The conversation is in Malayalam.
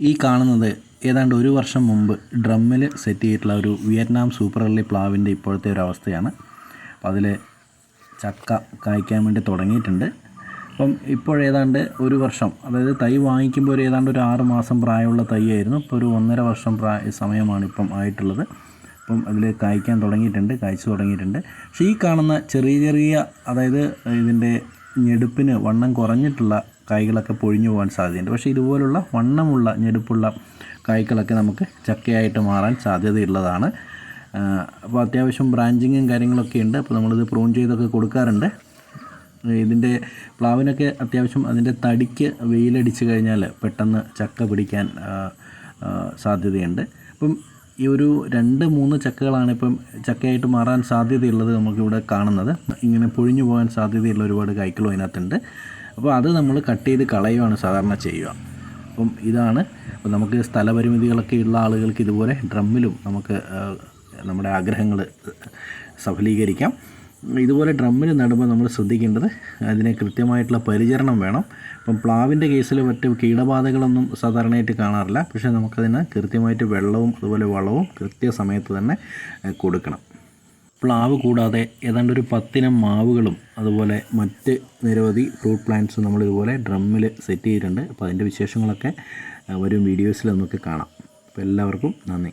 ഈ കാണുന്നത് ഏതാണ്ട് ഒരു വർഷം മുമ്പ് ഡ്രമ്മിൽ സെറ്റ് ചെയ്തിട്ടുള്ള ഒരു വിയറ്റ്നാം സൂപ്പർ അള്ളി പ്ലാവിന്റെ ഇപ്പോഴത്തെ ഒരു അവസ്ഥയാണ്. അപ്പോൾ അതിൽ ചക്ക കായ്ക്കാൻ വേണ്ടി തുടങ്ങിയിട്ടുണ്ട്. അപ്പം ഇപ്പോൾ ഏതാണ്ട് ഒരു വർഷം അതായത് തൈ വാങ്ങിക്കുമ്പോൾ ഒരു ഏതാണ്ട് ഒരു ആറ് മാസം പ്രായമുള്ള തൈയായിരുന്നു. ഇപ്പോൾ ഒരു ഒന്നര വർഷം പ്രായ സമയമാണ് ഇപ്പം ആയിട്ടുള്ളത്. അപ്പം അതിൽ കായ്ക്കാൻ തുടങ്ങിയിട്ടുണ്ട് കായ്ച്ചു തുടങ്ങിയിട്ടുണ്ട്. പക്ഷേ ഈ കാണുന്ന ചെറിയ ചെറിയ അതായത് ഇതിന്റെ ഞെടുപ്പിന് വണ്ണം കുറഞ്ഞിട്ടുള്ള കായ്കളൊക്കെ പൊഴിഞ്ഞു പോകാൻ സാധ്യതയുണ്ട്. പക്ഷേ ഇതുപോലുള്ള വണ്ണമുള്ള ഞെടുപ്പുള്ള കായ്കളൊക്കെ നമുക്ക് ചക്കയായിട്ട് മാറാൻ സാധ്യതയുള്ളതാണ്. അപ്പോൾ അത്യാവശ്യം ബ്രാഞ്ചിങ്ങും കാര്യങ്ങളൊക്കെ ഉണ്ട്. അപ്പോൾ നമ്മളിത് പ്രൂൺ ചെയ്തൊക്കെ കൊടുക്കാറുണ്ട്. ഇതിന്റെ പ്ലാവിനൊക്കെ അത്യാവശ്യം അതിന്റെ തടിക്ക് വെയിലടിച്ച് കഴിഞ്ഞാൽ പെട്ടെന്ന് ചക്ക പിടിക്കാൻ സാധ്യതയുണ്ട്. അപ്പം ഈ ഒരു രണ്ട് മൂന്ന് ചക്കകളാണ് ഇപ്പം ചക്കയായിട്ട് മാറാൻ സാധ്യതയുള്ളത് നമുക്കിവിടെ കാണുന്നത്. ഇങ്ങനെ പൊഴിഞ്ഞു പോകാൻ സാധ്യതയുള്ള ഒരുപാട് കായ്ക്കളും അതിനകത്തുണ്ട്. അപ്പോൾ അത് നമ്മൾ കട്ട് ചെയ്ത് കളയുകയാണ് സാധാരണ ചെയ്യുക. അപ്പം ഇതാണ്. അപ്പം നമുക്ക് സ്ഥലപരിമിതികളൊക്കെ ഉള്ള ആളുകൾക്ക് ഇതുപോലെ ഡ്രമ്മിലും നമുക്ക് നമ്മുടെ ആഗ്രഹങ്ങൾ സഫലീകരിക്കാം. ഇതുപോലെ ഡ്രമ്മിന് നടുമ്പോൾ നമ്മൾ ശ്രദ്ധിക്കേണ്ടത് അതിന് കൃത്യമായിട്ടുള്ള പരിചരണം വേണം. ഇപ്പം പ്ലാവിന്റെ കേസിൽ മറ്റ് കീടബാധകളൊന്നും സാധാരണയായിട്ട് കാണാറില്ല. പക്ഷേ നമുക്കതിന് കൃത്യമായിട്ട് വെള്ളവും അതുപോലെ വളവും കൃത്യസമയത്ത് തന്നെ കൊടുക്കണം. പ്ലാവ് കൂടാതെ ഏതാണ്ട് ഒരു പത്തിനം മാവുകളും അതുപോലെ മറ്റ് നിരവധി ഫ്രൂട്ട് പ്ലാന്റ്സും നമ്മളിതുപോലെ ഡ്രമ്മിൽ സെറ്റ് ചെയ്തിട്ടുണ്ട്. അപ്പോൾ അതിന്റെ വിശേഷങ്ങളൊക്കെ വരും വീഡിയോസിൽ നമുക്ക് കാണാം. അപ്പോൾ എല്ലാവർക്കും നന്ദി.